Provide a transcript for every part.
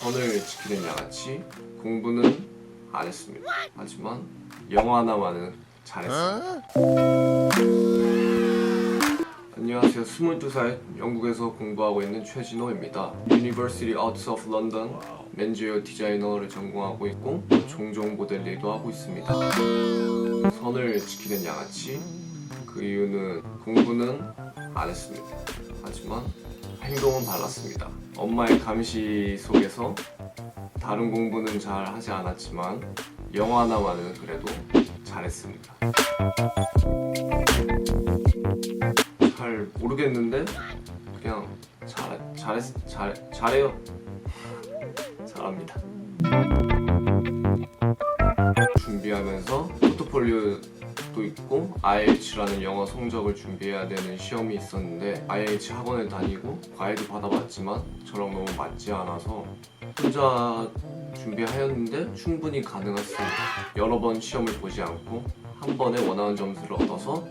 선을 지키는 양아치 공부는 안 했습니다. 하지만 영어 하나만은 잘했습니다. 안녕하세요. 22살 영국에서 공부하고 있는 최진호입니다. University Arts of London 맨즈웨어 디자이너를 전공하고 있고 종종 모델 일도 하고 있습니다. 선을 지키는 양아치 그 이유는 공부는 안 했습니다. 하지만 행동은 발랐습니다. 엄마의 감시 속에서 다른 공부는 잘 하지 않았지만 영어 하나만은 그래도 잘했습니다. 잘 모르겠는데 그냥 잘 잘했 잘 잘해요. 잘합니다. 준비하면서 포트폴리오 도 있고 IELTS라는 영어 성적을 준비해야 되는 시험이 있었는데 IELTS 학원을 다니고 과외도 받아봤지만 저랑 너무 맞지 않아서 혼자 준비하였는데 충분히 가능했습니다. 여러 번 시험을 보지 않고 한 번에 원하는 점수를 얻어서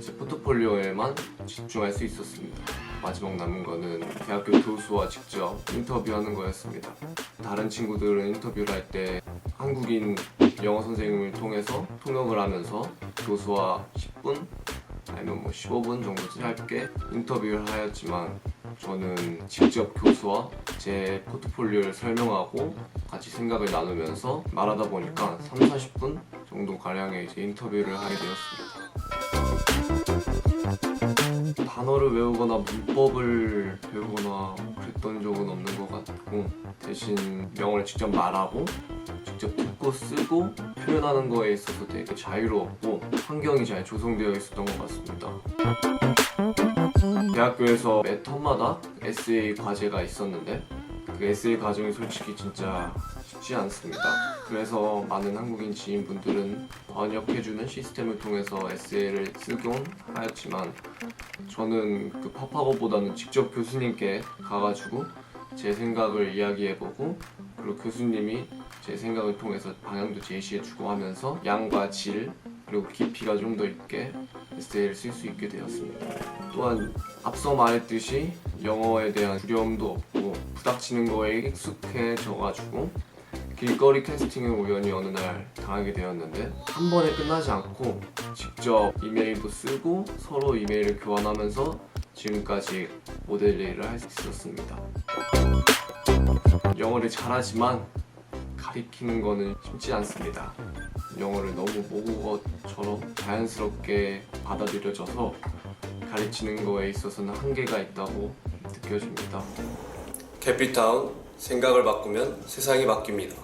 제 포트폴리오에만 집중할 수 있었습니다. 마지막 남은 거는 대학교 교수와 직접 인터뷰하는 거였습니다. 다른 친구들은 인터뷰를 할 때 한국인 영어 선생님을 통해서 통역을 하면서 교수와 10분 아니면 뭐 15분 정도 짧게 인터뷰를 하였지만 저는 직접 교수와 제 포트폴리오를 설명하고 같이 생각을 나누면서 말하다 보니까 3, 40분 정도 가량의 이제 인터뷰를 하게 되었습니다. 단어를 외우거나 문법을 배우거나 그랬던 적은 없는 것 같고 대신 영어를 직접 말하고 직접 듣고 쓰고 표현하는 거에 있어서 되게 자유로웠고 환경이 잘 조성되어 있었던 것 같습니다. 대학교에서 매 텀마다 에세이 과제가 있었는데 그 에세이 과정이 솔직히 진짜 쉽지 않습니다. 그래서 많은 한국인 지인분들은 번역해주는 시스템을 통해서 에세이를 쓰곤 하였지만 저는 그 파파고보다는 직접 교수님께 가가지고 제 생각을 이야기해보고 그리고 교수님이 제 생각을 통해서 방향도 제시해주고 하면서 양과 질 그리고 깊이가 좀 더 있게 에세이를 쓸 수 있게 되었습니다. 또한 앞서 말했듯이 영어에 대한 두려움도 없고 부닥치는 거에 익숙해져가지고 길거리 캐스팅을 우연히 어느 날 당하게 되었는데 한 번에 끝나지 않고 직접 이메일도 쓰고 서로 이메일을 교환하면서 지금까지 모델 일을 할 수 있었습니다. 영어를 잘하지만 가리키는 거는 쉽지 않습니다. 영어를 너무 모국어처럼 자연스럽게 받아들여져서 가르치는 거에 있어서는 한계가 있다고 느껴집니다. 캐피타운 생각을 바꾸면 세상이 바뀝니다.